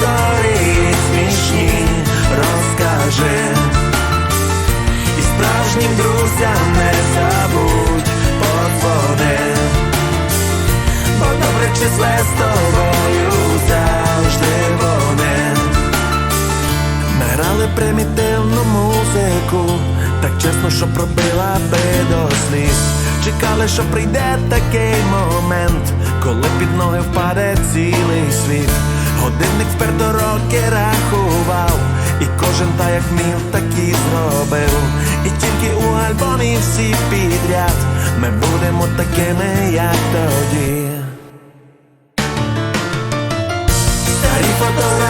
історії смішні розкажи. І справжнім друзям не забудь подзвони. Бо добре чи зле з тобою завжди вони. Ми примітивну музику, так чесно, що пробила би до сліз. Чекали, що прийде такий момент, коли під ноги впаде цілий світ. Годинник вперто роки рахував, і кожен та як міг, так і зробив. І тільки у альбомі всі підряд ми будемо такими, як тоді. Старі фотографії